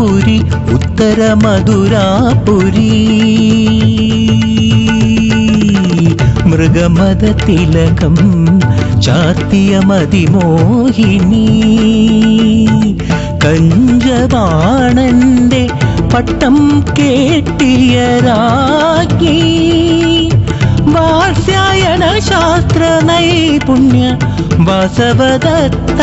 പുരി ഉത്തര മധുരാപുരി മൃഗമത തിലകം ചാത്തിയ മതിമോഹിനി കഞ്ചവാണന്റെ പട്ടം കേട്ടിയ രാജ്ഞി. വാസ്യായണ ശാസ്ത്ര നൈപുണ്യ വാസവദത്ത.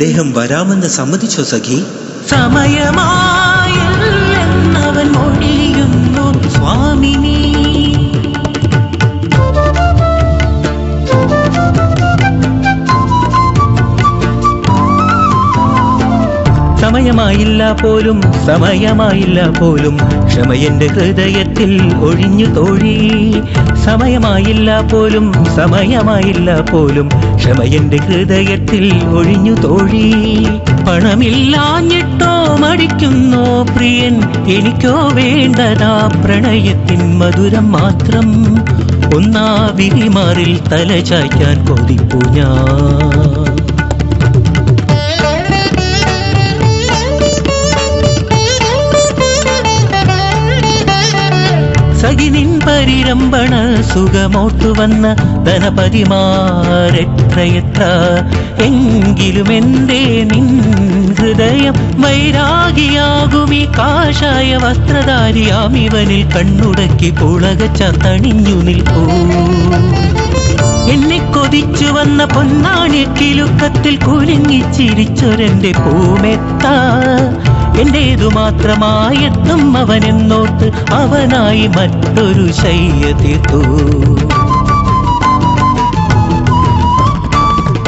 അദ്ദേഹം വരാമെന്ന് സമ്മതിച്ചോ സഖി? സമയമായെന്നവൻ സമയമായില്ല പോലും സമയമായില്ല പോലും. ക്ഷമയന്റെ ഹൃദയത്തിൽ ഒഴിഞ്ഞു തോഴി. സമയമായില്ല പോലും സമയമായില്ല പോലും. ക്ഷമയന്റെ ഹൃദയത്തിൽ ഒഴിഞ്ഞു തോഴി. പണമില്ലാഞ്ഞിട്ടോ മടിക്കുന്നോ പ്രിയൻ എനിക്കോ വേണ്ടതാ പ്രണയത്തിൻ മധുരം മാത്രം. ഒന്നാ വിരിമാറിൽ തല ചായ്ക്കാൻ കൊതിപ്പു ഞാൻ. സഖിനിൻ പരിരംഭണ സുഖമോട്ടു വന്ന ധനപതിമാരെത്രയെത്ര എങ്കിലും എന്തേ നിൻ ഹൃദയം വൈരാഗിയാകുമി കാഷായ വസ്ത്രധാരിയാം ഇവനിൽ കണ്ണുടക്കി പുളകച്ച തണിഞ്ഞു നിൽക്കൂ എന്നെ കൊതിച്ചു വന്ന പൊന്നാണി കിലുക്കത്തിൽ കുലുങ്ങിച്ചിരിച്ചൊരെന്റെ പൂമെത്ത. എന്റേതു മാത്രമായെത്തും അവനെന്നോട്ട് അവനായി മറ്റൊരു ശയ്യ തീർത്തു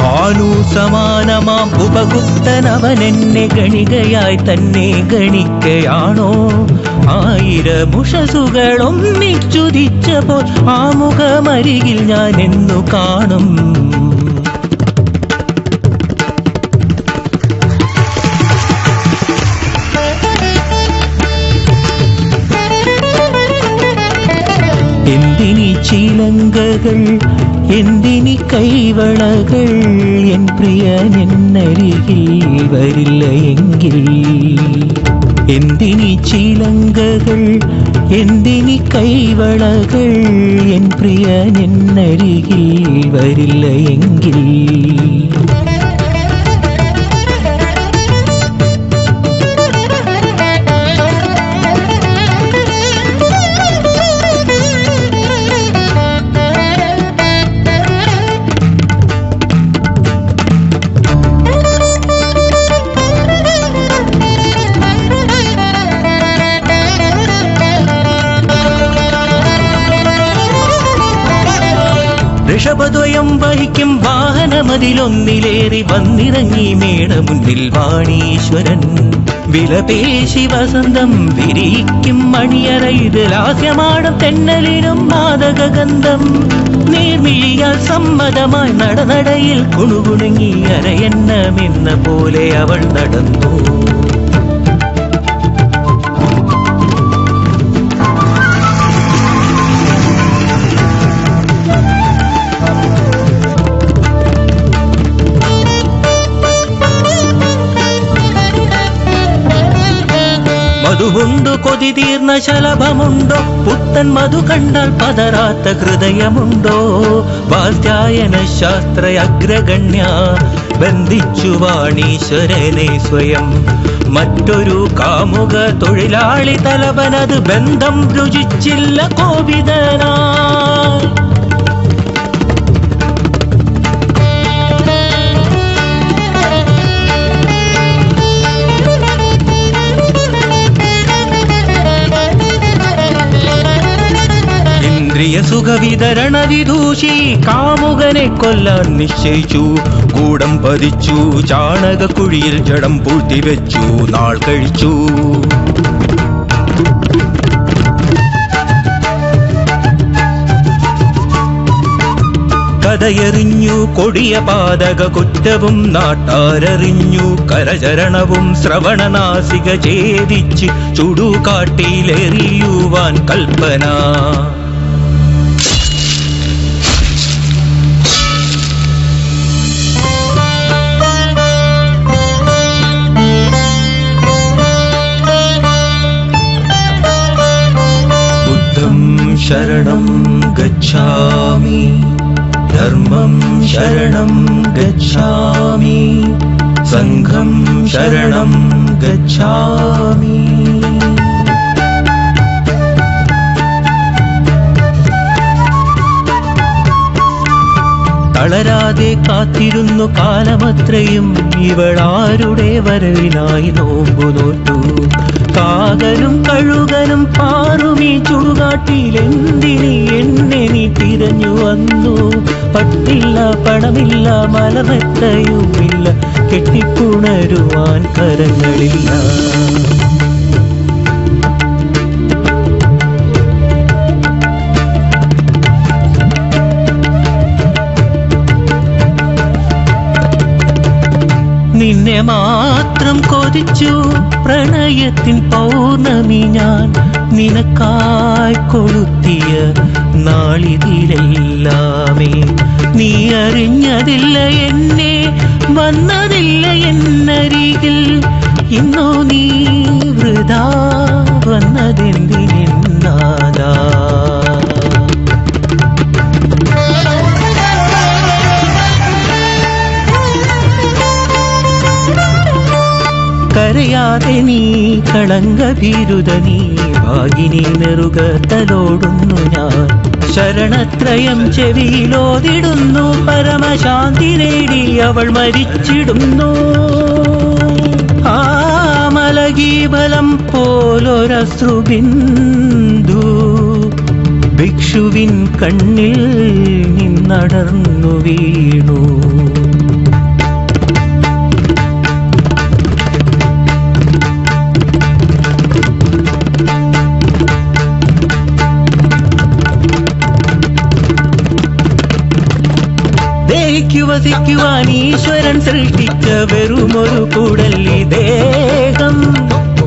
ആനു സമാനമാം എന്നെ ഗണികയായി തന്നെ ഗണിക്കയാണോ? ആയിരമുഷസുകളൊന്നിച്ചുതിച്ചപ്പോൾ ആ മുഖമരികിൽ ഞാൻ എന്നു കാണും. എന്തിനി ചീലങ്കകൾ എന്തിനി കൈവളകൾ എൻ പ്രിയനെന്നരികിൽ വരില്ല എങ്കിൽ. എന്തിനി ചീലങ്കകൾ എന്തിനി കൈവളകൾ എൻ പ്രിയനെന്നരികിൽ വരില്ല എങ്കിൽ. ഋഷഭദ്വയം വഹിക്കും വാഹനമതിലൊന്നിലേറി വന്നിറങ്ങി മേട മുന്നിൽ വാണീശ്വരൻ. വിലപേശി വസന്തം വിരിക്കും മണിയറ ഇത് ലാസ്യമാടും തെന്നലിനും മാതകഗന്ധം നീർമിഴിയാൽ സമ്മതമായി നടനടയിൽ കുണുകുണുങ്ങി അരയന്നമെന്ന പോലെ അവൾ നടന്നു. കൊതി തീർന്ന ശലഭമുണ്ടോ? പുത്തൻ മധു കണ്ടാൽ പതരാത്ത ഹൃദയമുണ്ടോ? വാത്യായന ശാസ്ത്ര അഗ്രഗണ്യ ബന്ധിച്ചു വാണീശ്വരനെ സ്വയം. മറ്റൊരു കാമുക തൊഴിലാളി തലവനത് ബന്ധം രുചിച്ചില്ല കോപിതനാ. ഇന്ദ്രിയ സുഖവിതരണ വിദൂഷി കാമുകനെ കൊല്ലാൻ നിശ്ചയിച്ചു. കൂടം പതിച്ചു. ചാണകക്കുഴിയിൽ പൂഴ്ത്തി വെച്ചു നാൾ കഴിച്ചു. കഥയെറിഞ്ഞു. കൊടിയ പാതക കുറ്റവും നാട്ടാരറിഞ്ഞു. കരചരണവും ശ്രവണനാസിക ഛേദിച്ച് ചുടുകാട്ടിയിലെറിയുവാൻ കൽപ്പന. ശരണം ഗച്ഛാമി. ധർമ്മം ശരണം ഗച്ഛാമി. സംഘം ശരണം ഗച്ഛാമി. തളരാതെ കാത്തിരുന്നു കാലമത്രയും ഇവളാരുടെ വരവിനായി നോമ്പു നോറ്റു കാകനും കഴുകനും പാറുമീ ചുടുകാട്ടിലെന്തിനി എന്നെ നീ തിരഞ്ഞു വന്നു? പട്ടില്ല പണമില്ല മലമെത്തയുമില്ല കെട്ടിപ്പുണരുവാൻ കരങ്ങളില്ല. നിന്നെ മാത്രം കൊതിച്ചു പ്രണയത്തിൻ പൗർണമി ഞാൻ നിനക്കായി കൊളുത്തിയ നാളിതിലെല്ലാമേ. നീ അറിഞ്ഞതില്ല എന്നെ വന്നതില്ല എന്നരികിൽ. ഇന്നോ നീ വൃതാ വന്നതെന്തിനെന്നാദാ കരയാതെ നീ കളങ്ക ഭീരുത നീ ഭാഗിനി നെറുക തലോടുന്നു ഞാൻ. ശരണത്രയം ചെവിയിലോതിടുന്നു പരമശാന്തി നേടി അവൾ മരിച്ചിടുന്നു. ആ മലകീബലം പോലൊരശ്രുബിന്ദു ഭിക്ഷുവിൻ കണ്ണിൽ നിന്നടർന്നു വീണു. ദേഹിക്കു വസിക്കുവാൻ ഈശ്വരൻ സൃഷ്ടിച്ച വെറുമൊരു കൂടല്ലി ദേഹം.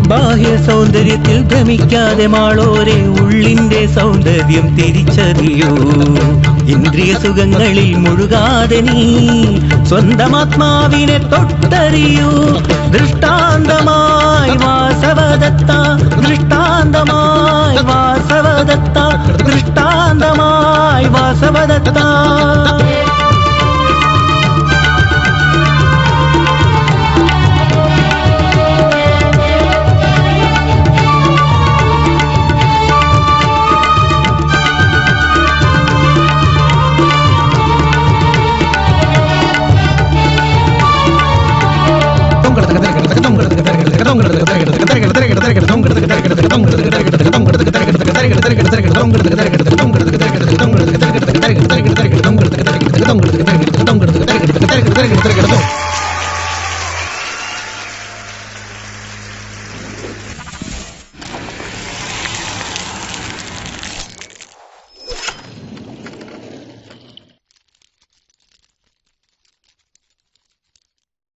ബാഹ്യ സൗന്ദര്യത്തിൽ ഭ്രമിക്കാതെ മാളോരെ ഉള്ളിന്റെ സൗന്ദര്യം തിരിച്ചറിയൂ. ഇന്ദ്രിയ സുഖങ്ങളിൽ മുഴുകാതെ നീ സ്വന്തമാത്മാവിനെ തൊട്ടറിയൂ. ദൃഷ്ടാന്തമായി വാസവദത്ത ദൃഷ്ടാന്തമായി വാസവദത്ത ദൃഷ്ടാന്തമായി വാസവദത്ത.